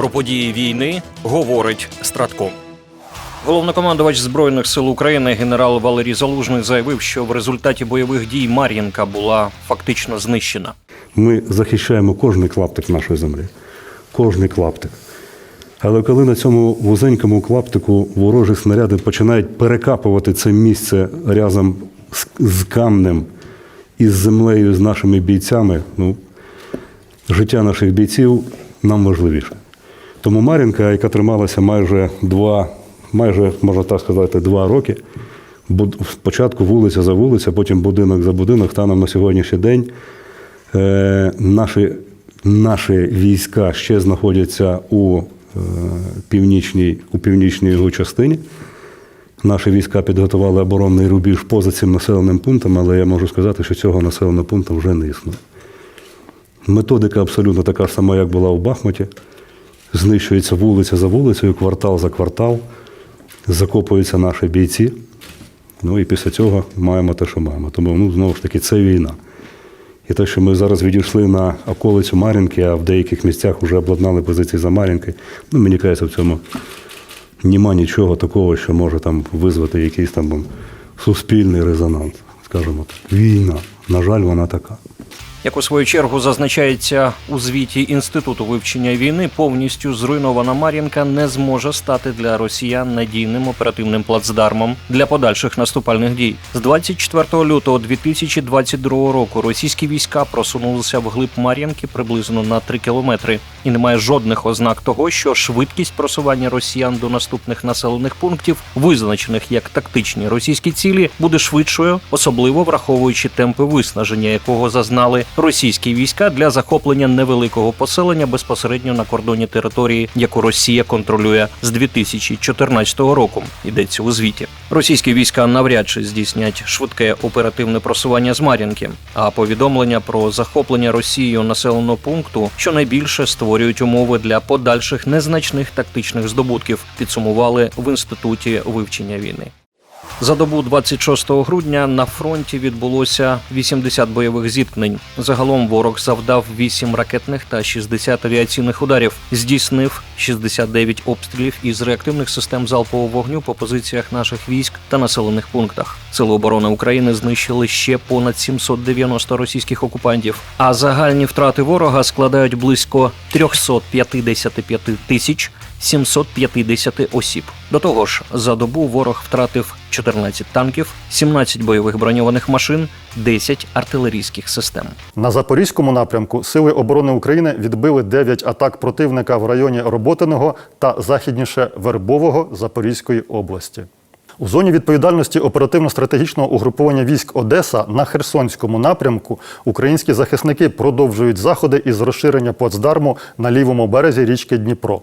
Про події війни говорить Стратком. Головнокомандувач збройних сил України генерал Валерій Залужний заявив, що в результаті бойових дій Мар'їнка була фактично знищена. Ми захищаємо кожний клаптик нашої землі. Кожний клаптик. Але коли на цьому вузенькому клаптику ворожі снаряди починають перекапувати це місце разом з, з камнем і з землею, з нашими бійцями, ну, життя наших бійців нам важливіше. Тому Мар'їнка, яка трималася майже два, майже, можна так сказати, два роки, спочатку вулиця за вулиця, потім будинок за будинок, станом на сьогоднішній день Е, наші, наші війська ще знаходяться у, е, північній, у північній його частині. Наші війська підготували оборонний рубіж поза цим населеним пунктом, але я можу сказати, що цього населеного пункту вже не існує. Методика абсолютно така ж сама, як була у Бахмуті. Знищується вулиця за вулицею, квартал за квартал, закопуються наші бійці. Ну і після цього маємо те, що маємо. Тому ну, знову ж таки це війна. І те, що ми зараз відійшли на околицю Мар'їнки, а в деяких місцях вже обладнали позиції за Мар'їнки, ну мені кажеться, в цьому нема нічого такого, що може там визвати якийсь там суспільний резонанс. Скажімо так. Війна. На жаль, вона така. Як у свою чергу зазначається у звіті Інституту вивчення війни, повністю зруйнована Мар'їнка не зможе стати для росіян надійним оперативним плацдармом для подальших наступальних дій. З 24 лютого 2022 року російські війська просунулися вглиб Мар'їнки приблизно на 3 кілометри, і немає жодних ознак того, що швидкість просування росіян до наступних населених пунктів, визначених як тактичні російські цілі, буде швидшою, особливо враховуючи темпи виснаження, якого зазнали російські війська для захоплення невеликого поселення безпосередньо на кордоні території, яку Росія контролює з 2014 року. Йдеться у звіті. Російські війська навряд чи здійснять швидке оперативне просування з Мар'їнки, а повідомлення про захоплення Росією населеного пункту щонайбільше створюють умови для подальших незначних тактичних здобутків. Підсумували в інституті вивчення війни. За добу 26 грудня на фронті відбулося 80 бойових зіткнень. Загалом ворог завдав 8 ракетних та 60 авіаційних ударів, здійснив 69 обстрілів із реактивних систем залпового вогню по позиціях наших військ та населених пунктах. Сили оборони України знищили ще понад 790 російських окупантів. А загальні втрати ворога складають близько 355 тисяч 750 осіб. До того ж, за добу ворог втратив 14 танків, 17 бойових броньованих машин, 10 артилерійських систем. На запорізькому напрямку Сили оборони України відбили 9 атак противника в районі Роботиного та західніше Вербового Запорізької області. У зоні відповідальності оперативно-стратегічного угруповання військ Одеса на Херсонському напрямку українські захисники продовжують заходи із розширення плацдарму на лівому березі річки Дніпро.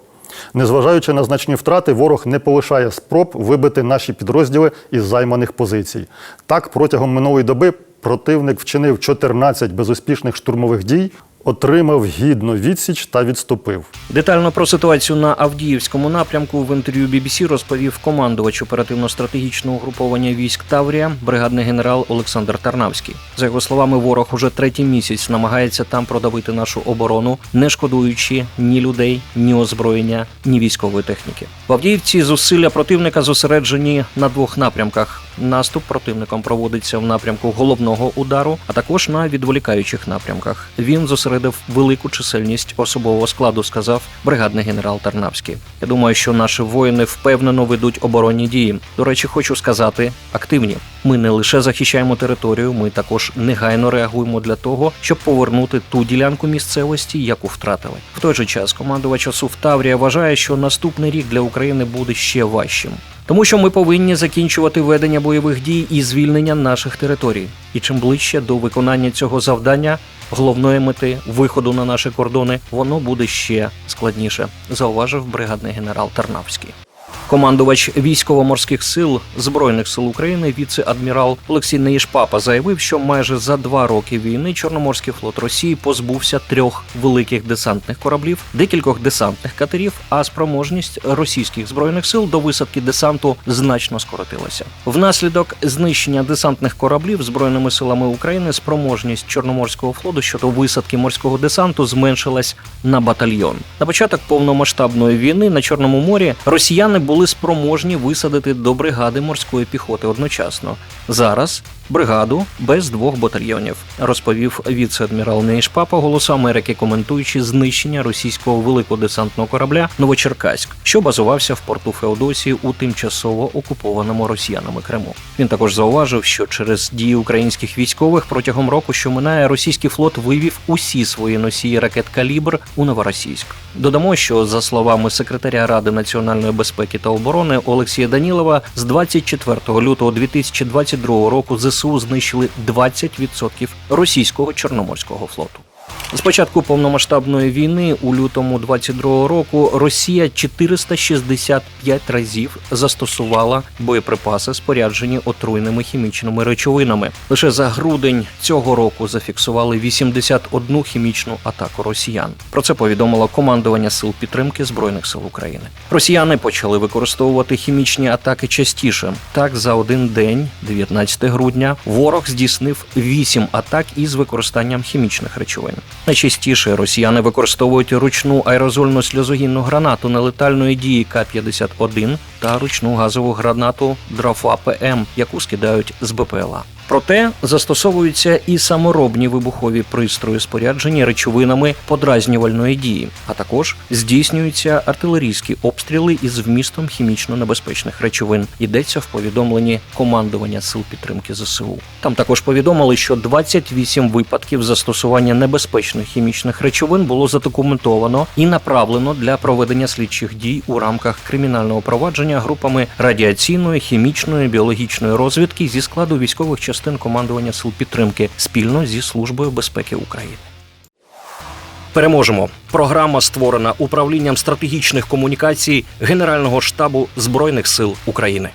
Незважаючи на значні втрати, ворог не полишає спроб вибити наші підрозділи із займаних позицій. Так, протягом минулої доби противник вчинив 14 безуспішних штурмових дій, отримав гідну відсіч та відступив. Детально про ситуацію на Авдіївському напрямку в інтерв'ю BBC розповів командувач оперативно-стратегічного угруповання військ Таврія, бригадний генерал Олександр Тарнавський. За його словами, ворог уже третій місяць намагається там продавити нашу оборону, не шкодуючи ні людей, ні озброєння, ні військової техніки. В Авдіївці зусилля противника зосереджені на двох напрямках. Наступ противником проводиться в напрямку головного удару, а також на відволікаючих напрямках. Він зосередив велику чисельність особового складу, сказав бригадний генерал Тарнавський. Я думаю, що наші воїни впевнено ведуть оборонні дії. До речі, хочу сказати, активні. Ми не лише захищаємо територію, ми також негайно реагуємо для того, щоб повернути ту ділянку місцевості, яку втратили. В той же час командувач ОСУ Таврія вважає, що наступний рік для України буде ще важчим. Тому що ми повинні закінчувати ведення бойових дій і звільнення наших територій. І чим ближче до виконання цього завдання, головної мети виходу на наші кордони, воно буде ще складніше, зауважив бригадний генерал Тарнавський. Командувач військово-морських сил збройних сил України, віце-адмірал Олексій Неїшпапа заявив, що майже за два роки війни Чорноморський флот Росії позбувся трьох великих десантних кораблів, декількох десантних катерів, а спроможність російських збройних сил до висадки десанту значно скоротилася. Внаслідок знищення десантних кораблів збройними силами України спроможність Чорноморського флоту щодо висадки морського десанту зменшилась на батальйон. На початок повномасштабної війни на Чорному морі росіяни були спроможні висадити до бригади морської піхоти одночасно. Зараз бригаду без двох батальйонів, розповів віце-адмірал Нейшпапа Голосу Америки, коментуючи знищення російського великого десантного корабля Новочеркаськ, що базувався в порту Феодосії у тимчасово окупованому росіянами Криму. Він також зауважив, що через дії українських військових протягом року, що минає, російський флот вивів усі свої носії ракет калібр у Новоросійськ. Додамо, що за словами секретаря Ради національної безпеки та оборони Олексія Данілова, з 24 лютого 2022 року ЗСУ знищили 20% російського чорноморського флоту. З початку повномасштабної війни у лютому 22 року Росія 465 разів застосувала боєприпаси, споряджені отруйними хімічними речовинами. Лише за грудень цього року зафіксували 81 хімічну атаку росіян. Про це повідомило командування сил підтримки збройних сил України. Росіяни почали використовувати хімічні атаки частіше. Так, за один день, 19 грудня, ворог здійснив 8 атак із використанням хімічних речовин. Найчастіше росіяни використовують ручну аерозольну сльозогінну гранату нелетальної дії К-51 та ручну газову гранату Драфа ПМ, яку скидають з БПЛА. Проте застосовуються і саморобні вибухові пристрої, споряджені речовинами подразнювальної дії, а також здійснюються артилерійські обстріли із вмістом хімічно небезпечних речовин. Йдеться в повідомленні командування сил підтримки ЗСУ. Там також повідомили, що 28 випадків застосування небезпечних хімічних речовин було задокументовано і направлено для проведення слідчих дій у рамках кримінального провадження групами радіаційної, хімічної, біологічної розвідки зі складу військових частин командування сил підтримки спільно зі службою безпеки України. Переможемо. Програма створена управлінням стратегічних комунікацій Генерального штабу збройних сил України.